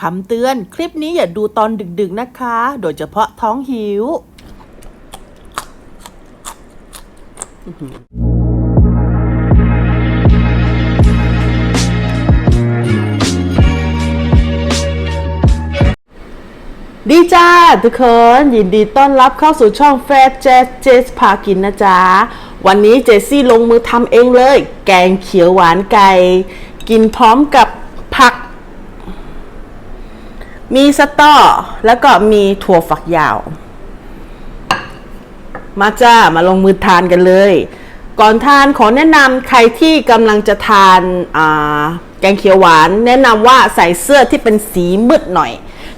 คำเตือนคลิปนี้อย่าดูตอนดึกๆนะคะ โดยเฉพาะท้องหิว ดีจ้าทุกคน ยินดีต้อนรับเข้าสู่ช่องแฟร์เจสเจสพากินนะจ๊ะ วันนี้เจสซี่ลงมือทำเองเลย แกงเขียวหวานไก่ กินพร้อมกับผัก มีสตอแล้วก็มีถั่วฝักยาว มาจ้ามาลงมือทานกันเลย ก่อนทานขอแนะนำใครที่กำลังจะทานแกงเขียวหวาน แนะนำว่าใส่เสื้อที่เป็นสีมืดหน่อย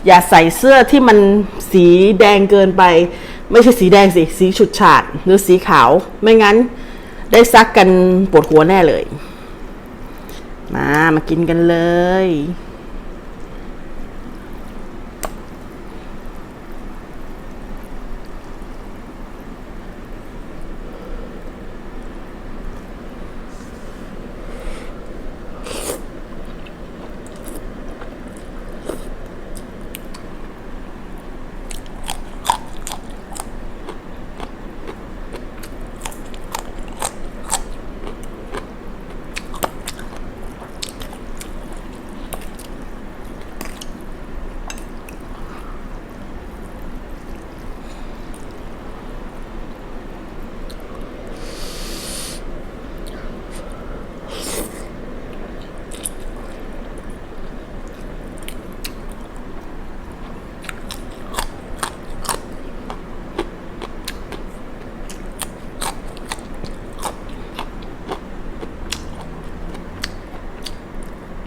อย่าใส่เสื้อที่มันสีแดงเกินไป ไม่ใช่สีแดงสิสีฉุดฉาดหรือสีขาว ไม่งั้นได้ซักกันปวดหัวแน่เลย มามากินกันเลย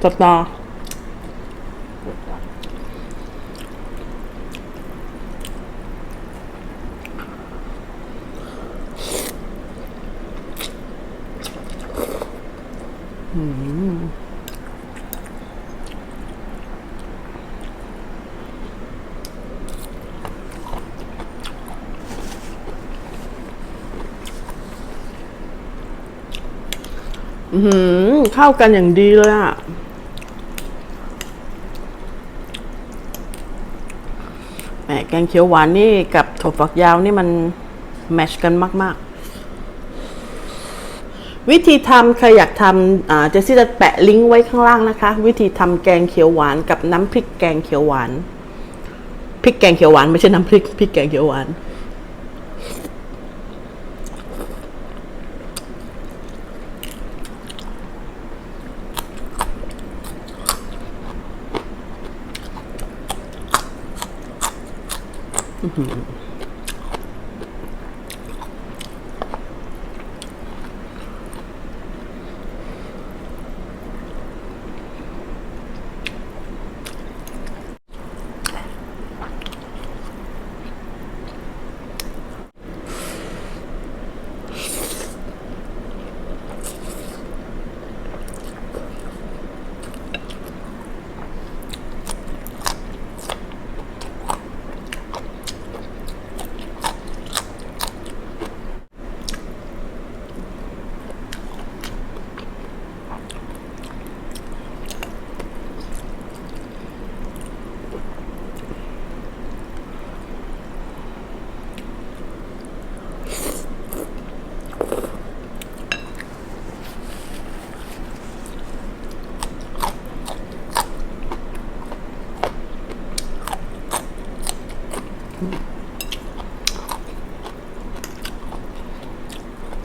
สตออืมเข้ากันอย่างดีเลยอะ แหมแกงเขียวหวานนี่กับถั่วฝักยาวนี่มันแมชกันมาก ๆ วิธีทำใครอยากทำอ่าเจสซี่จะแปะลิงก์ไว้ข้างล่างนะคะ วิธีทำแกงเขียวหวานกับน้ำพริกแกงเขียวหวานพริกแกงเขียวหวานไม่ใช่น้ำพริกพริกแกงเขียวหวาน 嗯，对，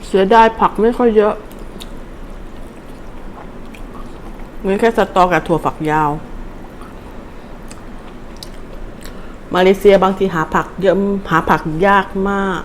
เสียดายผักไม่ค่อยเยอะมีแค่สตอกับถั่วฝักยาว มาเลเซียบางทีหาผักเยอะหาผักยากมาก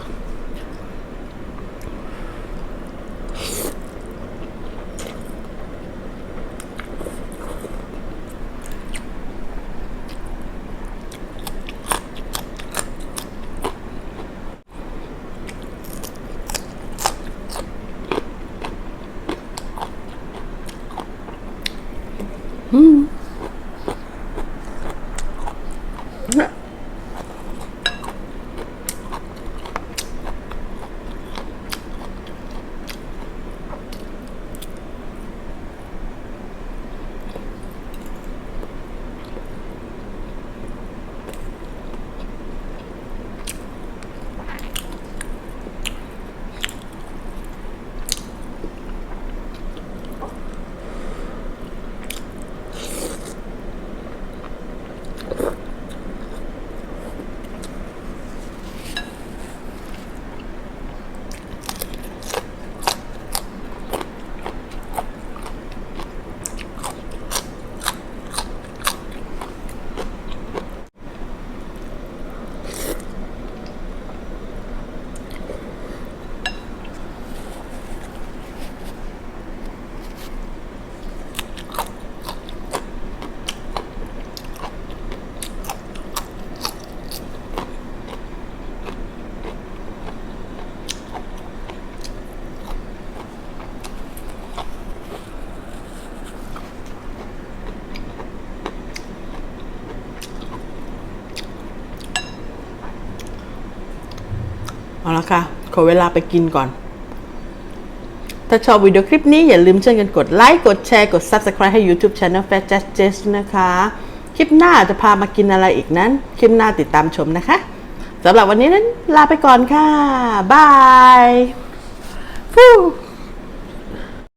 เอาละค่ะ ขอเวลาไปกินก่อน ถ้าชอบวิดีโอคลิปนี้อย่าลืมช่วยกันกดไลค์กดแชร์กด Subscribe ให้ YouTube Channel Fat Just i c e นะคะ คลิปหน้าจะพามากินอะไรอีกนั้น คลิปหน้าติดตามชมนะคะสำหรับวันนี้นั้นลาไปก่อนค่ะ บายฟู